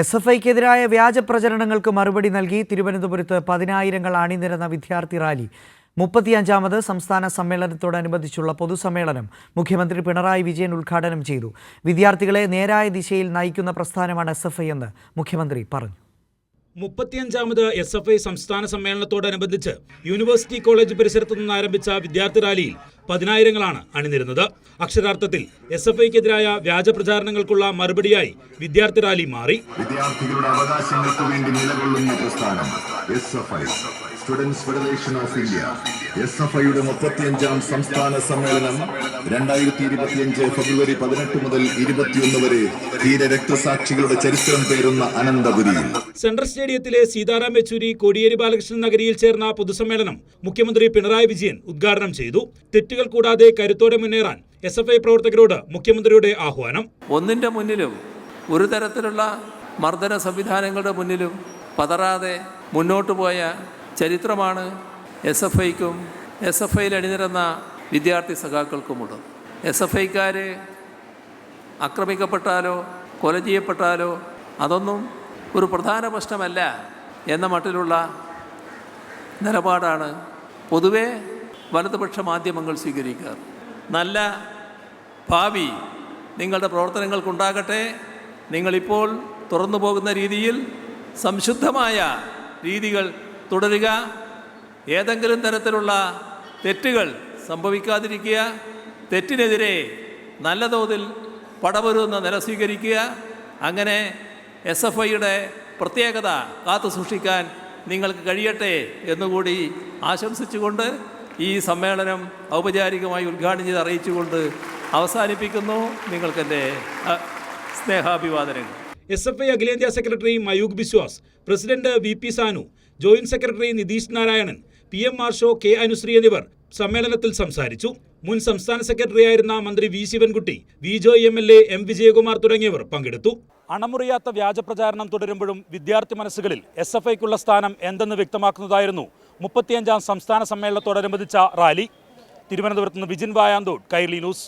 S F ഐക്കെതിരായ വ്യാജ പ്രചരണങ്ങൾക്ക് മറുപടി നൽകി തിരുവനന്തപുരത്ത് പതിനായിരങ്ങൾ അണിനിരന്ന വിദ്യാർത്ഥി റാലി. മുപ്പത്തിയഞ്ചാമത് സംസ്ഥാന സമ്മേളനത്തോടനുബന്ധിച്ചുള്ള പൊതുസമ്മേളനം മുഖ്യമന്ത്രി പിണറായി വിജയൻ ഉദ്ഘാടനം ചെയ്തു. വിദ്യാർത്ഥികളെ നേരായ ദിശയിൽ നയിക്കുന്ന പ്രസ്ഥാനമാണ് എസ് എന്ന് മുഖ്യമന്ത്രി പറഞ്ഞു. മുപ്പത്തിയഞ്ചാമത് എസ് എഫ് ഐ സംസ്ഥാന സമ്മേളനത്തോടനുബന്ധിച്ച് യൂണിവേഴ്സിറ്റി കോളേജ് പരിസരത്തു നിന്ന് ആരംഭിച്ച വിദ്യാർത്ഥി റാലിയിൽ പതിനായിരങ്ങളാണ് അണിനിരുന്നത്. അക്ഷരാർത്ഥത്തിൽ എസ് എഫ് ഐക്കെതിരായ വ്യാജ പ്രചാരണങ്ങൾക്കുള്ള മറുപടിയായി വിദ്യാർത്ഥി റാലി മാറി. വിദ്യാർത്ഥികളുടെ അവകാശങ്ങൾക്ക് വേണ്ടി നിലകൊള്ളുന്ന പ്രസ്ഥാനം S F I. Students federation of India S F ഐയുടെ മുപ്പത്തിയഞ്ചാം സംസ്ഥാന സമ്മേളനം രണ്ടായിരത്തി ഇരുപത്തിയഞ്ച് ഫെബ്രുവരി പതിനെട്ട് മുതൽ ഇരുപത്തിയൊന്ന് വരെ ധീര രക്തസാക്ഷികളുടെ ചരിത്രം പേരുന്ന അനന്തപുരിയിൽ. സെൻട്രൽ സ്റ്റേഡിയത്തിലെ സീതാറാം യെച്ചൂരി കോടിയേരി ബാലകൃഷ്ണൻ നഗരിയിൽ ചേർന്ന പൊതുസമ്മേളനം മുഖ്യമന്ത്രി പിണറായി വിജയൻ ഉദ്ഘാടനം ചെയ്തു. തെറ്റുകൾ കൂടാതെ കരുത്തോടെ മുന്നേറാൻ എസ് എഫ് ഐ പ്രവർത്തകരോട് മുഖ്യമന്ത്രിയുടെ ആഹ്വാനം. ഒന്നിന്റെ മുന്നിലും ഒരു തരത്തിലുള്ള മർദ്ദന സംവിധാനങ്ങളുടെ മുന്നിലും പതറാതെ മുന്നോട്ട് പോയ ചരിത്രമാണ് എസ് എഫ് ഐക്കും എസ് എഫ് ഐയിൽ അണിനിരുന്ന വിദ്യാർത്ഥി സഖാക്കൾക്കുമുള്ളത് എസ് എഫ് ഐക്കാർ ആക്രമിക്കപ്പെട്ടാലോ കൊല ചെയ്യപ്പെട്ടാലോ അതൊന്നും ഒരു പ്രധാന പ്രശ്നമല്ല എന്ന മട്ടിലുള്ള നിലപാടാണ് പൊതുവേ വലതുപക്ഷ മാധ്യമങ്ങൾ സ്വീകരിക്കാറ്. നല്ല ഭാവി നിങ്ങളുടെ പ്രവർത്തനങ്ങൾക്കുണ്ടാകട്ടെ. നിങ്ങളിപ്പോൾ തുറന്നു പോകുന്ന രീതിയിൽ സംശുദ്ധമായ രീതികൾ തുടരുക. ഏതെങ്കിലും തരത്തിലുള്ള തെറ്റുകൾ സംഭവിക്കാതിരിക്കുക. തെറ്റിനെതിരെ നല്ല തോതിൽ പടപൊരുന്ന നില സ്വീകരിക്കുക. അങ്ങനെ എസ് എഫ് ഐയുടെ പ്രത്യേകത കാത്തു സൂക്ഷിക്കാൻ നിങ്ങൾക്ക് കഴിയട്ടെ എന്നുകൂടി ആശംസിച്ചുകൊണ്ട് ഈ സമ്മേളനം ഔപചാരികമായി ഉദ്ഘാടനം ചെയ്ത് അറിയിച്ചുകൊണ്ട് അവസാനിപ്പിക്കുന്നു. നിങ്ങൾക്കെന്റെ സ്നേഹാഭിവാദനങ്ങൾ. എസ് എഫ് ഐ അഖിലേന്ത്യാ secretary Mayukh Biswas president V P Sanu joint secretary Nitheesh Narayanan P M Marsho K Anusree എന്നിവർ സമ്മേളനത്തിൽ സംസാരിച്ചു. മുൻ സംസ്ഥാന സെക്രട്ടറിയായിരുന്ന മന്ത്രി V Sivankutty V Joy M L A M Vijayakumar തുടങ്ങിയവർ പങ്കെടുത്തു. അണമുറിയാത്ത വ്യാജ പ്രചാരണം തുടരുമ്പോഴും വിദ്യാർത്ഥി മനസ്സുകളിൽ എസ് എഫ് ഐക്കുള്ള സ്ഥാനം എന്തെന്ന് വ്യക്തമാക്കുന്നതായിരുന്നു മുപ്പത്തിയഞ്ചാം സംസ്ഥാന സമ്മേളനത്തോടനുബന്ധിച്ച റാലി. തിരുവനന്തപുരത്ത് നിന്ന് വിജിൻ വായാന്തോട് കൈർലി ന്യൂസ്.